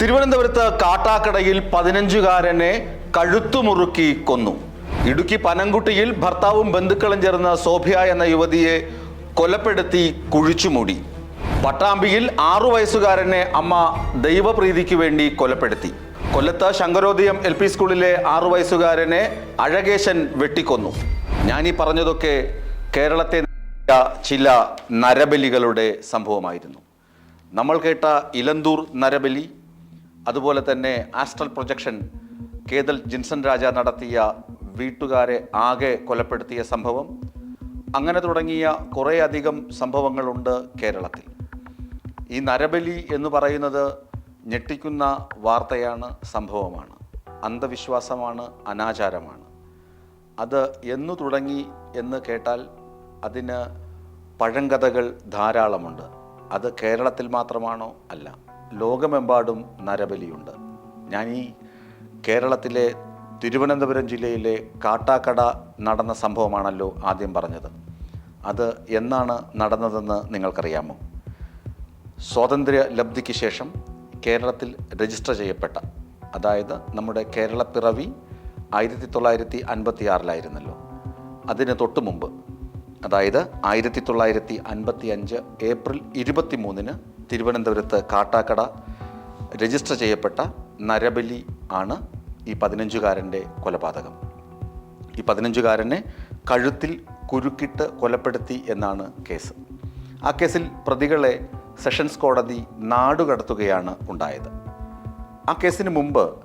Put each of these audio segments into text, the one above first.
തിരുവനന്തപുരത്ത് കാട്ടാക്കടയിൽ പതിനഞ്ചുകാരനെ കഴുത്തുമുറുക്കി കൊന്നു. ഇടുക്കി പനംകുട്ടിയിൽ ഭർത്താവും ബന്ധുക്കളും ചേർന്ന് സോഫിയ എന്ന യുവതിയെ കൊലപ്പെടുത്തി കുഴിച്ചുമൂടി. പട്ടാമ്പിയിൽ ആറു വയസ്സുകാരനെ അമ്മ ദൈവപ്രീതിക്ക് വേണ്ടി കൊലപ്പെടുത്തി. കൊല്ലത്ത് ശങ്കരോദയം എൽ പി സ്കൂളിലെ ആറു വയസ്സുകാരനെ അഴകേശൻ വെട്ടിക്കൊന്നു. ഞാനീ പറഞ്ഞതൊക്കെ കേരളത്തെ ചില നരബലികളുടെ സംഭവമായിരുന്നു. നമ്മൾ കേട്ട ഇലന്തൂർ നരബലി അതുപോലെ തന്നെ ആസ്ട്രൽ പ്രൊജക്ഷൻ കേതൽ ജിൻസൺ രാജ നടത്തിയ വീട്ടുകാരെ ആകെ കൊലപ്പെടുത്തിയ സംഭവം. അങ്ങനെ തുടങ്ങിയ കുറേയധികം സംഭവങ്ങളുണ്ട് കേരളത്തിൽ. ഈ നരബലി എന്ന് പറയുന്നത് ഞെട്ടിക്കുന്ന വാർത്തയാണ് സംഭവമാണ്. അന്ധവിശ്വാസമാണ് അനാചാരമാണ്. അത് എന്നു തുടങ്ങി എന്ന് കേട്ടാൽ അതിന് പഴങ്കഥകൾ ധാരാളമുണ്ട്. അത് കേരളത്തിൽ മാത്രമാണോ അല്ല? ലോകമെമ്പാടും നരബലിയുണ്ട്. ഞാൻ ഈ കേരളത്തിലെ തിരുവനന്തപുരം ജില്ലയിലെ കാട്ടാക്കട നടന്ന സംഭവമാണല്ലോ ആദ്യം പറഞ്ഞത്. അത് എന്നാണ് നടന്നതെന്ന് നിങ്ങൾക്കറിയാമോ? സ്വാതന്ത്ര്യ ലബ്ധിക്ക് ശേഷം കേരളത്തിൽ രജിസ്റ്റർ ചെയ്യപ്പെട്ട അതായത് നമ്മുടെ കേരള പിറവി ആയിരത്തി തൊള്ളായിരത്തി അൻപത്തി ആറിലായിരുന്നല്ലോ അതിന് തൊട്ട് മുമ്പ് അതായത് ആയിരത്തി തൊള്ളായിരത്തി അൻപത്തി അഞ്ച് ഏപ്രിൽ ഇരുപത്തി മൂന്നിന് തിരുവനന്തപുരത്ത് കാട്ടാക്കട രജിസ്റ്റർ ചെയ്യപ്പെട്ട നരബലി ആണ് ഈ പതിനഞ്ചുകാരന്റെ കൊലപാതകം. ഈ പതിനഞ്ചുകാരനെ കഴുത്തിൽ കുരുക്കിട്ട് കൊലപ്പെടുത്തി എന്നാണ് കേസ്. ആ കേസിൽ പ്രതികളെ സെഷൻസ് കോടതി നാടുകടത്തുകയാണ് ഉണ്ടായത്. ആ കേസിന് മുമ്പ്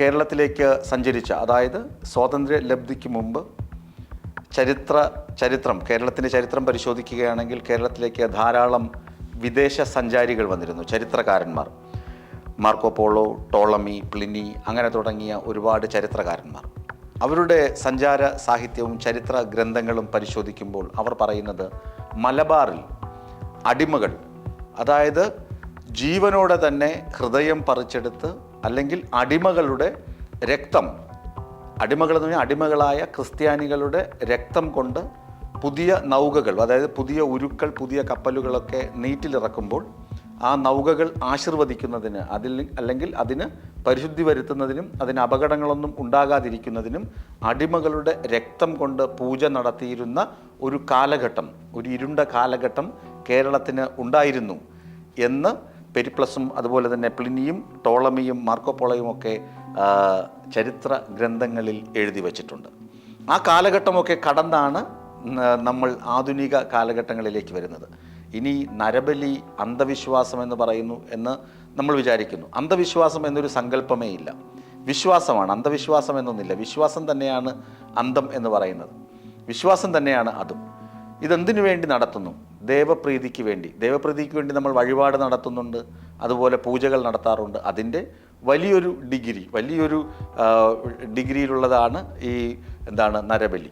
കേരളത്തിലേക്ക് സഞ്ചരിച്ച അതായത് സ്വാതന്ത്ര്യ ലബ്ധിക്ക് മുമ്പ് ചരിത്ര ചരിത്രം കേരളത്തിന്റെ ചരിത്രം പരിശോധിക്കുകയാണെങ്കിൽ കേരളത്തിലേക്ക് ധാരാളം വിദേശ സഞ്ചാരികൾ വന്നിരുന്നു ചരിത്രകാരന്മാർ. മാർക്കോ പോളോ ടോളമി പ്ലിനി അങ്ങനെ തുടങ്ങിയ ഒരുപാട് ചരിത്രകാരന്മാർ. അവരുടെ സഞ്ചാര സാഹിത്യവും ചരിത്ര ഗ്രന്ഥങ്ങളും പരിശോധിക്കുമ്പോൾ അവർ പറയുന്നത് മലബാറിൽ അടിമകൾ അതായത് ജീവനോടെ തന്നെ ഹൃദയം പറിച്ചെടുത്ത് അല്ലെങ്കിൽ അടിമകളുടെ രക്തം അടിമകൾ എന്ന് പറഞ്ഞാൽ അടിമകളായ ക്രിസ്ത്യാനികളുടെ രക്തം കൊണ്ട് പുതിയ നൗകകൾ അതായത് പുതിയ ഉരുക്കൾ പുതിയ കപ്പലുകളൊക്കെ നീറ്റിലിറക്കുമ്പോൾ ആ നൗകകൾ ആശീർവദിക്കുന്നതിന് അതിൽ അല്ലെങ്കിൽ അതിന് പരിശുദ്ധി വരുത്തുന്നതിനും അതിന് അപകടങ്ങളൊന്നും ഉണ്ടാകാതിരിക്കുന്നതിനും അടിമകളുടെ രക്തം കൊണ്ട് പൂജ നടത്തിയിരുന്ന ഒരു കാലഘട്ടം ഒരു ഇരുണ്ട കാലഘട്ടം കേരളത്തിന് ഉണ്ടായിരുന്നു എന്ന് പെരിപ്ലസും അതുപോലെ തന്നെ പ്ലിനിയും ടോളമിയും മാർക്കോപോളയും ഒക്കെ ചരിത്ര ഗ്രന്ഥങ്ങളിൽ എഴുതി വച്ചിട്ടുണ്ട്. ആ കാലഘട്ടമൊക്കെ കടന്നാണ് നമ്മൾ ആധുനിക കാലഘട്ടങ്ങളിലേക്ക് വരുന്നത്. ഇനി നരബലി അന്ധവിശ്വാസം എന്ന് പറയുന്നു എന്ന് നമ്മൾ വിചാരിക്കുന്നു. അന്ധവിശ്വാസം എന്നൊരു സങ്കല്പമേ ഇല്ല. വിശ്വാസമാണ് അന്ധവിശ്വാസം എന്നൊന്നില്ല. വിശ്വാസം തന്നെയാണ് അന്ധം എന്ന് പറയുന്നത്. വിശ്വാസം തന്നെയാണ് അതും. ഇതെന്തിനു വേണ്ടി നടത്തുന്നു? ദേവപ്രീതിക്ക് വേണ്ടി. ദേവപ്രീതിക്ക് വേണ്ടി നമ്മൾ വഴിപാട് നടത്തുന്നുണ്ട്. അതുപോലെ പൂജകൾ നടത്താറുണ്ട്. അതിന്റെ വലിയൊരു ഡിഗ്രി വലിയൊരു ഡിഗ്രിയിലുള്ളതാണ് ഈ എന്താണ് നരബലി.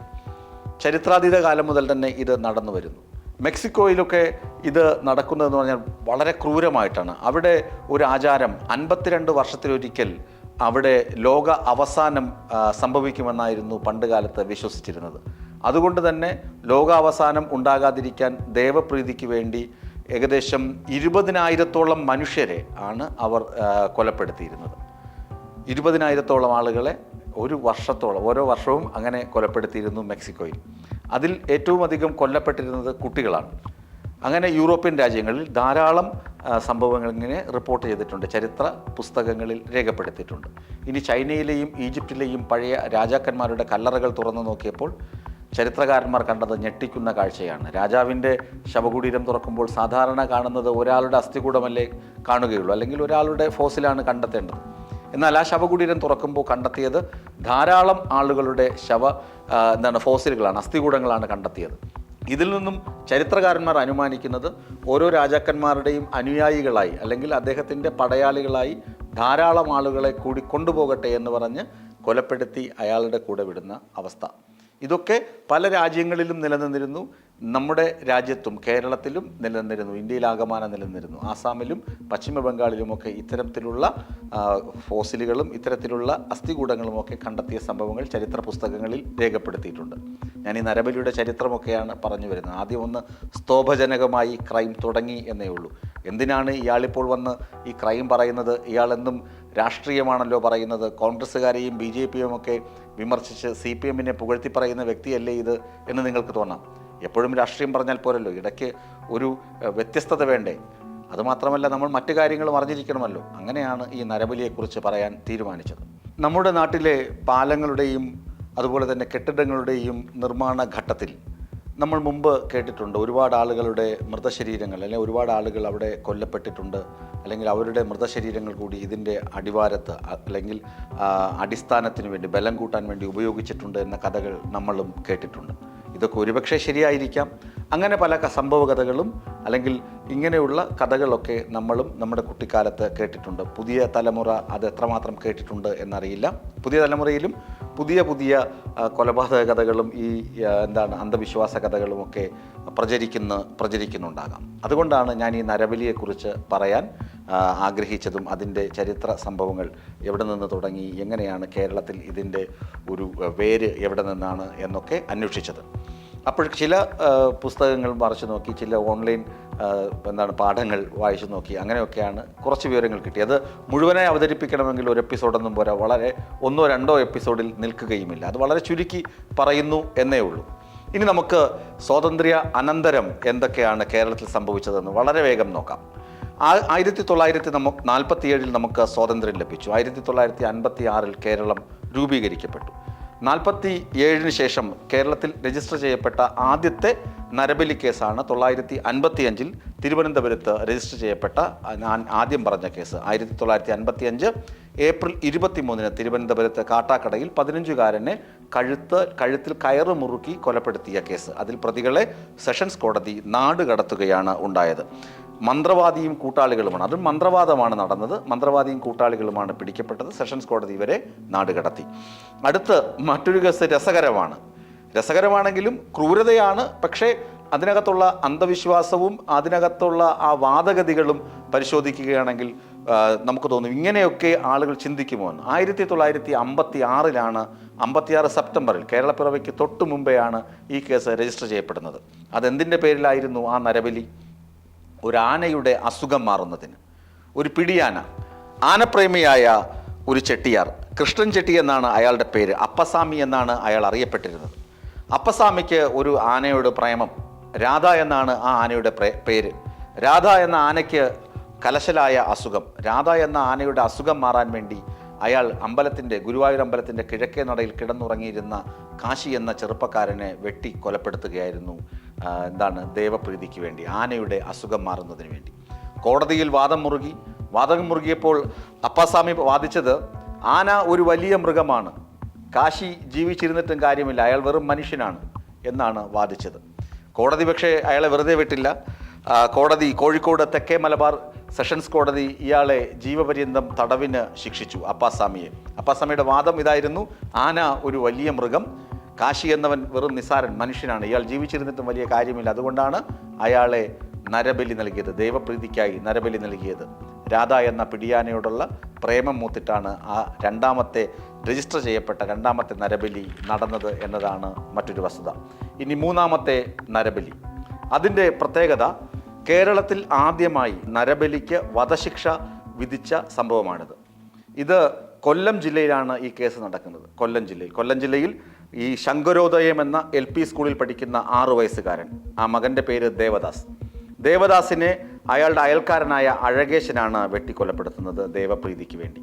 ചരിത്രാതീത കാലം മുതൽ തന്നെ ഇത് നടന്നു വരുന്നു. മെക്സിക്കോയിലൊക്കെ ഇത് നടക്കുന്നതെന്ന് പറഞ്ഞാൽ വളരെ ക്രൂരമായിട്ടാണ്. അവിടെ ഒരു ആചാരം അൻപത്തിരണ്ട് വർഷത്തിലൊരിക്കൽ അവിടെ ലോക അവസാനം സംഭവിക്കുമെന്നായിരുന്നു പണ്ട് കാലത്ത് വിശ്വസിച്ചിരുന്നത്. അതുകൊണ്ട് തന്നെ ലോകാവസാനം ഉണ്ടാകാതിരിക്കാൻ ദേവപ്രീതിക്ക് വേണ്ടി ഏകദേശം ഇരുപതിനായിരത്തോളം മനുഷ്യരെ ആണ് അവർ കൊലപ്പെടുത്തിയിരുന്നത്. ഇരുപതിനായിരത്തോളം ആളുകളെ ഒരു വർഷത്തോളം ഓരോ വർഷവും അങ്ങനെ കൊലപ്പെടുത്തിയിരുന്നു മെക്സിക്കോയിൽ. അതിൽ ഏറ്റവും അധികം കൊല്ലപ്പെട്ടിരുന്നത് കുട്ടികളാണ്. അങ്ങനെ യൂറോപ്യൻ രാജ്യങ്ങളിൽ ധാരാളം സംഭവങ്ങൾ ഇങ്ങനെ റിപ്പോർട്ട് ചെയ്തിട്ടുണ്ട് ചരിത്ര പുസ്തകങ്ങളിൽ രേഖപ്പെടുത്തിയിട്ടുണ്ട്. ഇനി ചൈനയിലെയും ഈജിപ്തിലെയും പഴയ രാജാക്കന്മാരുടെ കല്ലറകൾ തുറന്നു നോക്കിയപ്പോൾ ചരിത്രകാരന്മാർ കണ്ടത് ഞെട്ടിക്കുന്ന കാഴ്ചയാണ്. രാജാവിന്റെ ശവകുടീരം തുറക്കുമ്പോൾ സാധാരണ കാണുന്നത് ഒരാളുടെ അസ്ഥികൂടമല്ലേ കാണുകയുള്ളൂ അല്ലെങ്കിൽ ഒരാളുടെ ഫോസിലാണ് കണ്ടെത്തേണ്ടത്. എന്നാൽ ആ ശവകുടീരം തുറക്കുമ്പോൾ കണ്ടെത്തിയത് ധാരാളം ആളുകളുടെ ശവ എന്താണ് ഫോസിലുകളാണ് അസ്ഥികൂടങ്ങളാണ് കണ്ടെത്തിയത്. ഇതിൽ നിന്നും ചരിത്രകാരന്മാർ അനുമാനിക്കുന്നത് ഓരോ രാജാക്കന്മാരുടെയും അനുയായികളായി അല്ലെങ്കിൽ അദ്ദേഹത്തിന്റെ പടയാളികളായി ധാരാളം ആളുകളെ കൂടി കൊണ്ടുപോകട്ടെ എന്ന് പറഞ്ഞ് കൊലപ്പെടുത്തി അയാളുടെ കൂടെ വിടുന്ന അവസ്ഥ. ഇതൊക്കെ പല രാജ്യങ്ങളിലും നിലനിന്നിരുന്നു. നമ്മുടെ രാജ്യത്തും കേരളത്തിലും നിലനിന്നിരുന്നു. ഇന്ത്യയിലാകമാനം നിലനിന്നിരുന്നു. ആസാമിലും പശ്ചിമ ബംഗാളിലുമൊക്കെ ഇത്തരത്തിലുള്ള ഫോസിലുകളും ഇത്തരത്തിലുള്ള അസ്ഥികൂടങ്ങളുമൊക്കെ കണ്ടെത്തിയ സംഭവങ്ങൾ ചരിത്ര പുസ്തകങ്ങളിൽ രേഖപ്പെടുത്തിയിട്ടുണ്ട്. ഞാൻ ഈ നരബലിയുടെ ചരിത്രമൊക്കെയാണ് പറഞ്ഞു വരുന്നത്. ആദ്യം ഒന്ന് സ്തോഭജനകമായി ക്രൈം തുടങ്ങി എന്നേ ഉള്ളൂ. എന്തിനാണ് ഇയാളിപ്പോൾ വന്ന് ഈ ക്രൈം പറയുന്നത്? ഇയാളെന്നും രാഷ്ട്രീയമാണല്ലോ പറയുന്നത്? കോൺഗ്രസ്സുകാരെയും ബി ജെ പിയും ഒക്കെ വിമർശിച്ച് സി പി എമ്മിനെ പുകഴ്ത്തി പറയുന്ന വ്യക്തിയല്ലേ ഇത് എന്ന് നിങ്ങൾക്ക് തോന്നാം. എപ്പോഴും രാഷ്ട്രീയം പറഞ്ഞാൽ പോരല്ലോ. ഇടയ്ക്ക് ഒരു വ്യത്യസ്തത വേണ്ടേ? അതുമാത്രമല്ല നമ്മൾ മറ്റു കാര്യങ്ങളും അറിഞ്ഞിരിക്കണമല്ലോ. അങ്ങനെയാണ് ഈ നരബലിയെക്കുറിച്ച് പറയാൻ തീരുമാനിച്ചത്. നമ്മുടെ നാട്ടിലെ പാലങ്ങളുടെയും അതുപോലെ തന്നെ കെട്ടിടങ്ങളുടെയും നിർമ്മാണ ഘട്ടത്തിൽ നമ്മൾ മുമ്പ് കേട്ടിട്ടുണ്ട് ഒരുപാട് ആളുകളുടെ മൃതശരീരങ്ങൾ അല്ലെങ്കിൽ ഒരുപാട് ആളുകൾ അവിടെ കൊല്ലപ്പെട്ടിട്ടുണ്ട് അല്ലെങ്കിൽ അവരുടെ മൃതശരീരങ്ങൾ കൂടി ഇതിന്റെ അടിവാരത്ത് അല്ലെങ്കിൽ അടിസ്ഥാനത്തിന് വേണ്ടി ബലം കൂട്ടാൻ വേണ്ടി ഉപയോഗിച്ചിട്ടുണ്ട് എന്ന കഥകൾ നമ്മളും കേട്ടിട്ടുണ്ട്. ഇതൊക്കെ ഒരുപക്ഷെ ശരിയായിരിക്കാം. അങ്ങനെ പല സംഭവ കഥകളും അല്ലെങ്കിൽ ഇങ്ങനെയുള്ള കഥകളൊക്കെ നമ്മളും നമ്മുടെ കുട്ടിക്കാലത്ത് കേട്ടിട്ടുണ്ട്. പുതിയ തലമുറ അത് എത്രമാത്രം കേട്ടിട്ടുണ്ട് എന്നറിയില്ല. പുതിയ തലമുറയിലും പുതിയ പുതിയ കൊലപാതക കഥകളും ഈ എന്താണ് അന്ധവിശ്വാസ കഥകളുമൊക്കെ പ്രചരിക്കുന്ന പ്രചരിക്കുന്നുണ്ടാകാം. അതുകൊണ്ടാണ് ഞാൻ ഈ നരബലിയെക്കുറിച്ച് പറയാൻ ആഗ്രഹിച്ചതും അതിന്റെ ചരിത്ര സംഭവങ്ങൾ എവിടെ നിന്ന് തുടങ്ങി എങ്ങനെയാണ് കേരളത്തിൽ ഇതിന്റെ ഒരു വേര് എവിടെ നിന്നാണ് എന്നൊക്കെ അന്വേഷിച്ചത്. അപ്പോൾ ചില പുസ്തകങ്ങൾ മറിച്ച് നോക്കി ചില ഓൺലൈൻ എന്താണ് പാഠങ്ങൾ വായിച്ചു നോക്കി അങ്ങനെയൊക്കെയാണ് കുറച്ച് വിവരങ്ങൾ കിട്ടിയത്. മുഴുവനായി അവതരിപ്പിക്കണമെങ്കിൽ ഒരു എപ്പിസോഡൊന്നും പോരാ വളരെ ഒന്നോ രണ്ടോ എപ്പിസോഡിൽ നിൽക്കുകയുമില്ല. അത് വളരെ ചുരുക്കി പറയുന്നു എന്നേ ഉള്ളൂ. ഇനി നമുക്ക് സ്വാതന്ത്ര്യ അനന്തരം എന്തൊക്കെയാണ് കേരളത്തിൽ സംഭവിച്ചതെന്ന് വളരെ വേഗം നോക്കാം. ആയിരത്തി തൊള്ളായിരത്തി നമുക്ക് നാൽപ്പത്തിയേഴിൽ നമുക്ക് സ്വാതന്ത്ര്യം ലഭിച്ചു. ആയിരത്തി തൊള്ളായിരത്തി അൻപത്തി ആറിൽ കേരളം രൂപീകരിക്കപ്പെട്ടു. നാൽപ്പത്തി ഏഴിന് ശേഷം കേരളത്തിൽ രജിസ്റ്റർ ചെയ്യപ്പെട്ട ആദ്യത്തെ നരബലി കേസാണ് തൊള്ളായിരത്തി അൻപത്തി അഞ്ചിൽ തിരുവനന്തപുരത്ത് രജിസ്റ്റർ ചെയ്യപ്പെട്ട ഞാൻ ആദ്യം പറഞ്ഞ കേസ്. ആയിരത്തി തൊള്ളായിരത്തി അൻപത്തി അഞ്ച് ഏപ്രിൽ ഇരുപത്തി മൂന്നിന് തിരുവനന്തപുരത്ത് കാട്ടാക്കടയിൽ പതിനഞ്ചുകാരനെ കഴുത്ത് കഴുത്തിൽ കയറ് മുറുക്കി കൊലപ്പെടുത്തിയ കേസ്. അതിൽ പ്രതികളെ സെഷൻസ് കോടതി നാട് കടത്തുകയാണ് ഉണ്ടായത്. മന്ത്രവാദിയും കൂട്ടാളികളുമാണ്. അതും മന്ത്രവാദമാണ് നടന്നത്. മന്ത്രവാദിയും കൂട്ടാളികളുമാണ് പിടിക്കപ്പെട്ടത്. സെഷൻസ് കോടതി ഇവരെ നാടുകടത്തി അടുത്ത് മറ്റൊരു കേസ് രസകരമാണ്. രസകരമാണെങ്കിലും ക്രൂരതയാണ്. പക്ഷേ അതിനകത്തുള്ള അന്ധവിശ്വാസവും അതിനകത്തുള്ള ആ വാദഗതികളും പരിശോധിക്കുകയാണെങ്കിൽ നമുക്ക് തോന്നും ഇങ്ങനെയൊക്കെ ആളുകൾ ചിന്തിക്കുമോ എന്ന്. ആയിരത്തി തൊള്ളായിരത്തി അമ്പത്തി ആറിലാണ് അമ്പത്തിയാറ് സെപ്റ്റംബറിൽ കേരളപ്പിറവയ്ക്ക് തൊട്ട് മുമ്പെയാണ് ഈ കേസ് രജിസ്റ്റർ ചെയ്യപ്പെടുന്നത്. അതെന്തിന്റെ പേരിലായിരുന്നു ആ നരബലി? ഒരു ആനയുടെ അസുഖം മാറുന്നതിന്. ഒരു പിടിയാന. ആനപ്രേമിയായ ഒരു ചെട്ടിയാർ. കൃഷ്ണൻ ചെട്ടി എന്നാണ് അയാളുടെ പേര്. അപ്പസ്വാമി എന്നാണ് അയാൾ അറിയപ്പെട്ടിരുന്നത്. അപ്പസാമിക്ക് ഒരു ആനയോട് പ്രേമം. രാധ എന്നാണ് ആ ആനയുടെ പേര്. രാധ എന്ന ആനയ്ക്ക് കലശലായ അസുഖം. രാധ എന്ന ആനയുടെ അസുഖം മാറാൻ വേണ്ടി അയാൾ അമ്പലത്തിന്റെ ഗുരുവായൂർ അമ്പലത്തിന്റെ കിഴക്കേ നടയിൽ കിടന്നുറങ്ങിയിരുന്ന കാശി എന്ന ചെറുപ്പക്കാരനെ വെട്ടി കൊലപ്പെടുത്തുകയായിരുന്നു എന്താണ് ദേവപ്രീതിക്ക് വേണ്ടി ആനയുടെ അസുഖം മാറുന്നതിന് വേണ്ടി. കോടതിയിൽ വാദം മുറുകി വാദം മുറുകിയപ്പോൾ അപ്പാസ്വാമി വാദിച്ചത് ആന ഒരു വലിയ മൃഗമാണ്. കാശി ജീവിച്ചിരുന്നിട്ടും കാര്യമില്ല അയാൾ വെറും മനുഷ്യനാണ് എന്നാണ് വാദിച്ചത്. കോടതി പക്ഷേ അയാളെ വെറുതെ വിട്ടില്ല. കോടതി കോഴിക്കോട് തെക്കേ മലബാർ സെഷൻസ് കോടതി ഇയാളെ ജീവപര്യന്തം തടവിന് ശിക്ഷിച്ചു അപ്പാസ്വാമിയെ അപ്പാസ്വാമിയുടെ വാദം ഇതായിരുന്നു ആന ഒരു വലിയ മൃഗം കാശി എന്നവൻ വെറും നിസാരൻ മനുഷ്യനാണ്. ഇയാൾ ജീവിച്ചിരുന്നിട്ടും വലിയ കാര്യമില്ല. അതുകൊണ്ടാണ് അയാളെ നരബലി നൽകിയത്. ദൈവപ്രീതിക്കായി നരബലി നൽകിയത്. രാധ എന്ന പിടിയാനയോടുള്ള പ്രേമം മൂത്തിട്ടാണ് ആ രണ്ടാമത്തെ രജിസ്റ്റർ ചെയ്യപ്പെട്ട രണ്ടാമത്തെ നരബലി നടന്നത് എന്നതാണ് മറ്റൊരു വസ്തുത. ഇനി മൂന്നാമത്തെ നരബലി. അതിന്റെ പ്രത്യേകത കേരളത്തിൽ ആദ്യമായി നരബലിക്ക് വധശിക്ഷ വിധിച്ച സംഭവമാണിത്. ഇത് കൊല്ലം ജില്ലയിലാണ് ഈ കേസ് നടക്കുന്നത്. കൊല്ലം ജില്ലയിൽ. കൊല്ലം ജില്ലയിൽ ഈ ശങ്കരോദയം എന്ന എൽ പി സ്കൂളിൽ പഠിക്കുന്ന ആറു വയസ്സുകാരൻ. ആ മകന്റെ പേര് ദേവദാസ്. ദേവദാസിനെ അയാളുടെ അയൽക്കാരനായ അഴകേശനാണ് വെട്ടിക്കൊലപ്പെടുത്തുന്നത് ദേവപ്രീതിക്ക് വേണ്ടി.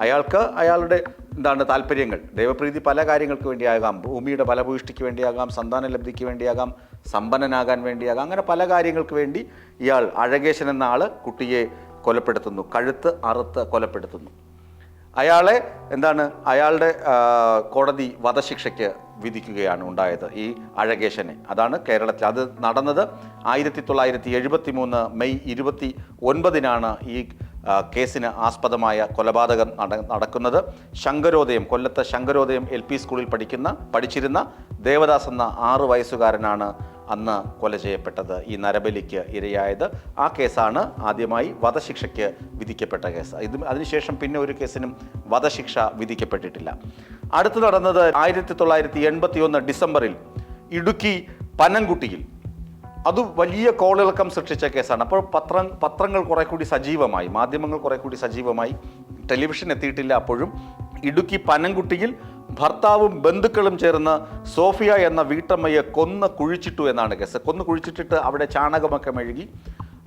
അയാൾക്ക് അയാളുടെ എന്താണ് താല്പര്യങ്ങൾ? ദേവപ്രീതി പല കാര്യങ്ങൾക്ക് വേണ്ടിയാകാം. ഭൂമിയുടെ ഫലഭൂഷ്ടിക്ക് വേണ്ടിയാകാം സന്താന ലബ്ധിക്ക് വേണ്ടിയാകാം സമ്പന്നനാകാൻ വേണ്ടിയാകാം അങ്ങനെ പല കാര്യങ്ങൾക്ക് വേണ്ടി ഇയാൾ അഴകേശൻ എന്ന ആൾ കുട്ടിയെ കൊലപ്പെടുത്തുന്നു കഴുത്ത് അറുത്ത് കൊലപ്പെടുത്തുന്നു. അയാളെ എന്താണ് അയാളുടെ കോടതി വധശിക്ഷയ്ക്ക് വിധിക്കുകയാണ് ഉണ്ടായത് ഈ അഴകേശനെ. അതാണ് കേരളത്തിൽ അത് നടന്നത്. ആയിരത്തി തൊള്ളായിരത്തി എഴുപത്തി മൂന്ന് മെയ് ഇരുപത്തി ഒൻപതിനാണ് ഈ കേസിന് ആസ്പദമായ കൊലപാതകം നട നടക്കുന്നത്. ശങ്കരോദയം കൊല്ലത്തെ ശങ്കരോദയം എൽ പി സ്കൂളിൽ പഠിക്കുന്ന പഠിച്ചിരുന്ന ദേവദാസ് എന്ന ആറ് വയസ്സുകാരനാണ് അന്ന് കൊല ചെയ്യപ്പെട്ടത് ഈ നരബലിക്ക് ഇരയായത്. ആ കേസാണ് ആദ്യമായി വധശിക്ഷയ്ക്ക് വിധിക്കപ്പെട്ട കേസ്. ഇത് അതിനുശേഷം പിന്നെ ഒരു കേസിനും വധശിക്ഷ വിധിക്കപ്പെട്ടിട്ടില്ല. അടുത്ത് നടന്നത് ആയിരത്തി തൊള്ളായിരത്തി എൺപത്തി ഒന്ന് ഡിസംബറിൽ ഇടുക്കി പനംകുട്ടിയിൽ. അത് വലിയ കോളിളക്കം സൃഷ്ടിച്ച കേസാണ്. അപ്പോൾ പത്രം പത്രങ്ങൾ കുറെ കൂടി സജീവമായി മാധ്യമങ്ങൾ കുറെ കൂടി സജീവമായി ടെലിവിഷൻ എത്തിയിട്ടില്ല അപ്പോഴും. ഇടുക്കി പനംകുട്ടിയിൽ ഭർത്താവും ബന്ധുക്കളും ചേർന്ന് സോഫിയ എന്ന വീട്ടമ്മയെ കൊന്ന് കുഴിച്ചിട്ടു എന്നാണ് കേസ് കൊന്ന് കുഴിച്ചിട്ടിട്ട് അവിടെ ചാണകമൊക്കെ മെഴുകി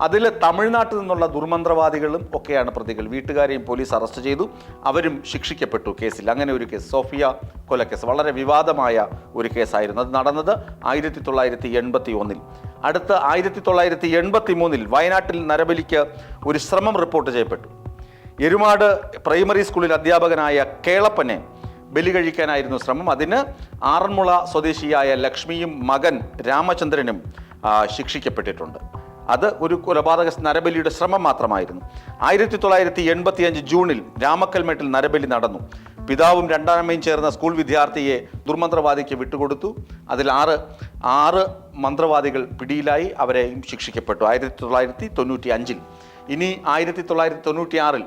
അതിൽ തമിഴ്നാട്ടിൽ നിന്നുള്ള ദുർമന്ത്രവാദികളും ഒക്കെയാണ് പ്രതികൾ. വീട്ടുകാരെയും പോലീസ് അറസ്റ്റ് ചെയ്തു. അവരും ശിക്ഷിക്കപ്പെട്ടു കേസിൽ. അങ്ങനെ ഒരു കേസ് സോഫിയ കൊലക്കേസ്. വളരെ വിവാദമായ ഒരു കേസായിരുന്നു അത് നടന്നത് ആയിരത്തി തൊള്ളായിരത്തി എൺപത്തി ഒന്നിൽ അടുത്ത ആയിരത്തി തൊള്ളായിരത്തി എൺപത്തി മൂന്നിൽ വയനാട്ടിൽ നരബലിക്ക് ഒരു ശ്രമം റിപ്പോർട്ട് ചെയ്യപ്പെട്ടു. എരുമാട് പ്രൈമറി സ്കൂളിൽ അധ്യാപകനായ കേളപ്പനെ ബലി കഴിക്കാനായിരുന്നു ശ്രമം. അതിന് ആറന്മുള സ്വദേശിയായ ലക്ഷ്മിയും മകൻ രാമചന്ദ്രനും ശിക്ഷിക്കപ്പെട്ടിട്ടുണ്ട്. അത് ഒരു കൊലപാതക നരബലിയുടെ ശ്രമം മാത്രമായിരുന്നു. ആയിരത്തി തൊള്ളായിരത്തി എൺപത്തി അഞ്ച് ജൂണിൽ രാമക്കൽമേട്ടിൽ നരബലി നടന്നു. പിതാവും രണ്ടാമയും ചേർന്ന സ്കൂൾ വിദ്യാർത്ഥിയെ ദുർമന്ത്രവാദിക്ക് വിട്ടുകൊടുത്തു. അതിൽ ആറ് ആറ് മന്ത്രവാദികൾ പിടിയിലായി അവരെയും ശിക്ഷിക്കപ്പെട്ടു. ആയിരത്തി തൊള്ളായിരത്തി തൊണ്ണൂറ്റി അഞ്ചിൽ ഇനി ആയിരത്തി തൊള്ളായിരത്തി തൊണ്ണൂറ്റി ആറിൽ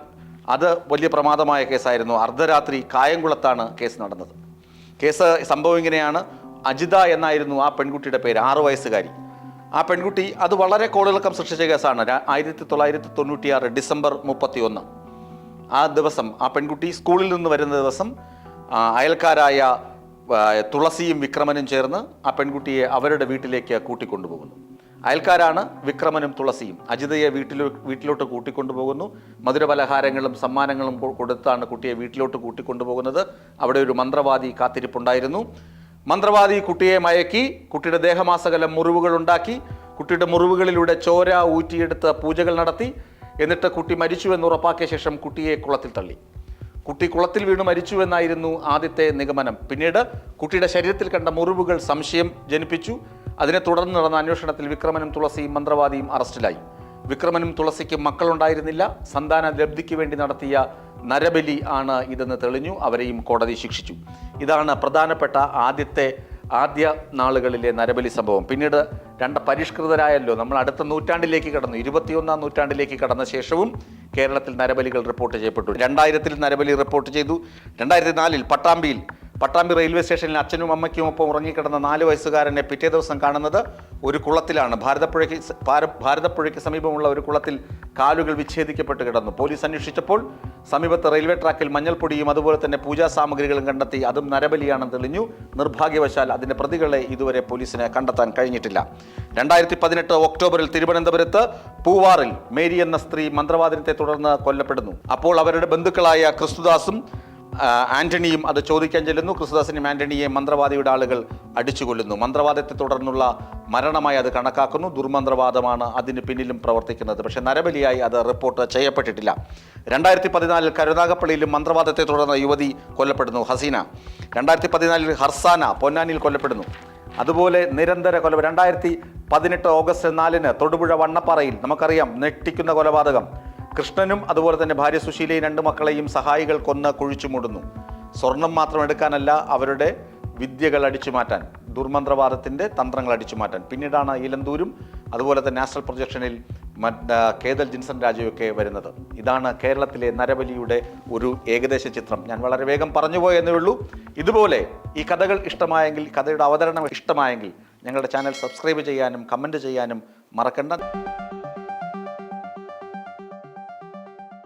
അത് വലിയ പ്രമാദമായ കേസായിരുന്നു. അർദ്ധരാത്രി കായംകുളത്താണ് കേസ് നടന്നത്. കേസ് സംഭവം ഇങ്ങനെയാണ്. അജിത എന്നായിരുന്നു ആ പെൺകുട്ടിയുടെ പേര് ആറു വയസ്സുകാരി. ആ പെൺകുട്ടി അത് വളരെ കോളിളക്കം സൃഷ്ടിച്ച കേസാണ്. ആയിരത്തി തൊള്ളായിരത്തി തൊണ്ണൂറ്റിയാറ് ഡിസംബർ മുപ്പത്തി ഒന്ന് ആ ദിവസം ആ പെൺകുട്ടി സ്കൂളിൽ നിന്ന് വരുന്ന ദിവസം അയൽക്കാരായ തുളസിയും വിക്രമനും ചേർന്ന് ആ പെൺകുട്ടിയെ അവരുടെ വീട്ടിലേക്ക് കൂട്ടിക്കൊണ്ടുപോകുന്നു. അയൽക്കാരാണ് വിക്രമനും തുളസിയും. അജിതയെ വീട്ടിലോ വീട്ടിലോട്ട് കൂട്ടിക്കൊണ്ടുപോകുന്നു. മധുരപലഹാരങ്ങളും സമ്മാനങ്ങളും കൊടുത്താണ് കുട്ടിയെ വീട്ടിലോട്ട് കൂട്ടിക്കൊണ്ടുപോകുന്നത്. അവിടെ ഒരു മന്ത്രവാദി കാത്തിരിപ്പുണ്ടായിരുന്നു. മന്ത്രവാദി കുട്ടിയെ മയക്കി കുട്ടിയുടെ ദേഹമാസകലം മുറിവുകൾ ഉണ്ടാക്കി കുട്ടിയുടെ മുറിവുകളിലൂടെ ചോര ഊറ്റിയെടുത്ത് പൂജകൾ നടത്തി. എന്നിട്ട് കുട്ടി മരിച്ചു എന്ന് ഉറപ്പാക്കിയ ശേഷം കുട്ടിയെ കുളത്തിൽ തള്ളി. കുട്ടി കുളത്തിൽ വീണു മരിച്ചു എന്നായിരുന്നു ആദ്യത്തെ നിഗമനം. പിന്നീട് കുട്ടിയുടെ ശരീരത്തിൽ കണ്ട മുറിവുകൾ സംശയം ജനിപ്പിച്ചു. അതിനെ തുടർന്ന് നടന്ന അന്വേഷണത്തിൽ വിക്രമനും തുളസിയും മന്ത്രവാദിയും അറസ്റ്റിലായി. വിക്രമനും തുളസിക്കും മക്കളുണ്ടായിരുന്നില്ല. സന്താന ലബ്ധിക്ക് വേണ്ടി നടത്തിയ നരബലി ആണ് ഇതെന്ന് തെളിഞ്ഞു. അവരെയും കോടതി ശിക്ഷിച്ചു. ഇതാണ് പ്രധാനപ്പെട്ട ആദ്യത്തെ ആദ്യ നാളുകളിലെ നരബലി സംഭവം. പിന്നീട് രണ്ട് പരിഷ്കൃതരായല്ലോ. നമ്മൾ അടുത്ത നൂറ്റാണ്ടിലേക്ക് കടന്നു. ഇരുപത്തിയൊന്നാം നൂറ്റാണ്ടിലേക്ക് കടന്ന ശേഷവും കേരളത്തിൽ നരബലികൾ റിപ്പോർട്ട് ചെയ്യപ്പെട്ടു. രണ്ടായിരത്തിൽ നരബലി റിപ്പോർട്ട് ചെയ്തു. രണ്ടായിരത്തി നാലിൽ പട്ടാമ്പിയിൽ പട്ടാമ്പി റെയിൽവേ സ്റ്റേഷനിൽ അച്ഛനും അമ്മയ്ക്കും ഒപ്പം ഉറങ്ങിക്കിടന്ന നാല് വയസ്സുകാരനെ പിറ്റേ ദിവസം കാണുന്നത് ഒരു കുളത്തിലാണ്. ഭാരതപ്പുഴയ്ക്ക് ഭാരതപ്പുഴയ്ക്ക് സമീപമുള്ള ഒരു കുളത്തിൽ കാലുകൾ വിച്ഛേദിക്കപ്പെട്ട് കിടന്നു. പോലീസ് അന്വേഷിച്ചപ്പോൾ സമീപത്ത് റെയിൽവേ ട്രാക്കിൽ മഞ്ഞൾപ്പൊടിയും അതുപോലെ തന്നെ പൂജാ സാമഗ്രികളും കണ്ടെത്തി അതും നരബലിയാണെന്ന് തെളിഞ്ഞു. നിർഭാഗ്യവശാൽ അതിന്റെ പ്രതികളെ ഇതുവരെ പോലീസിന് കണ്ടെത്താൻ കഴിഞ്ഞിട്ടില്ല. രണ്ടായിരത്തി പതിനെട്ട് ഒക്ടോബറിൽ തിരുവനന്തപുരത്ത് പൂവാറിൽ മേരി എന്ന സ്ത്രീ മന്ത്രവാദിനത്തെ തുടർന്ന് കൊല്ലപ്പെടുന്നു. അപ്പോൾ അവരുടെ ബന്ധുക്കളായ ക്രിസ്തുദാസും ആന്റണിയും അത് ചോദിക്കാൻ ചെല്ലുന്നു. ക്രിസ്തുദാസിനും ആന്റണിയെ മന്ത്രവാദിയുടെ ആളുകൾ അടിച്ചു കൊല്ലുന്നു മന്ത്രവാദത്തെ തുടർന്നുള്ള മരണമായി അത് കണക്കാക്കുന്നു. ദുർമന്ത്രവാദമാണ് അതിന് പിന്നിലും പ്രവർത്തിക്കുന്നത്. പക്ഷേ നരബലിയായി അത് റിപ്പോർട്ട് ചെയ്യപ്പെട്ടിട്ടില്ല. രണ്ടായിരത്തി പതിനാലിൽ കരുനാഗപ്പള്ളിയിലും മന്ത്രവാദത്തെ തുടർന്ന് യുവതി കൊല്ലപ്പെടുന്നു ഹസീന. രണ്ടായിരത്തി പതിനാലിൽ ഹർസാന പൊന്നാനിയിൽ കൊല്ലപ്പെടുന്നു. അതുപോലെ നിരന്തര കൊല രണ്ടായിരത്തി പതിനെട്ട് ഓഗസ്റ്റ് നാലിന് തൊടുപുഴ വണ്ണപ്പാറയിൽ നമുക്കറിയാം ഞെട്ടിക്കുന്ന കൊലപാതകം. കൃഷ്ണനും അതുപോലെ തന്നെ ഭാര്യ സുശീലയും രണ്ട് മക്കളെയും സഹായികൾ കൊന്ന് കുഴിച്ചു മൂടുന്നു. സ്വർണം മാത്രം എടുക്കാനല്ല അവരുടെ വിദ്യകൾ അടിച്ചു മാറ്റാൻ ദുർമന്ത്രവാദത്തിന്റെ തന്ത്രങ്ങൾ അടിച്ചു മാറ്റാൻ. പിന്നീടാണ് ഇലന്തൂരും അതുപോലെ തന്നെ നാഷണൽ പ്രൊജക്ഷനിൽ കേതൽ ജിൻസൺ രാജയൊക്കെ വരുന്നത്. ഇതാണ് കേരളത്തിലെ നരബലിയുടെ ഒരു ഏകദേശ ചിത്രം. ഞാൻ വളരെ വേഗം പറഞ്ഞു പറഞ്ഞുപോയെന്നേ ഉള്ളൂ. ഇതുപോലെ ഈ കഥകൾ ഇഷ്ടമായെങ്കിൽ കഥയുടെ അവതരണം ഇഷ്ടമായെങ്കിൽ ഞങ്ങളുടെ ചാനൽ സബ്സ്ക്രൈബ് ചെയ്യാനും കമന്റ് ചെയ്യാനും മറക്കണ്ട.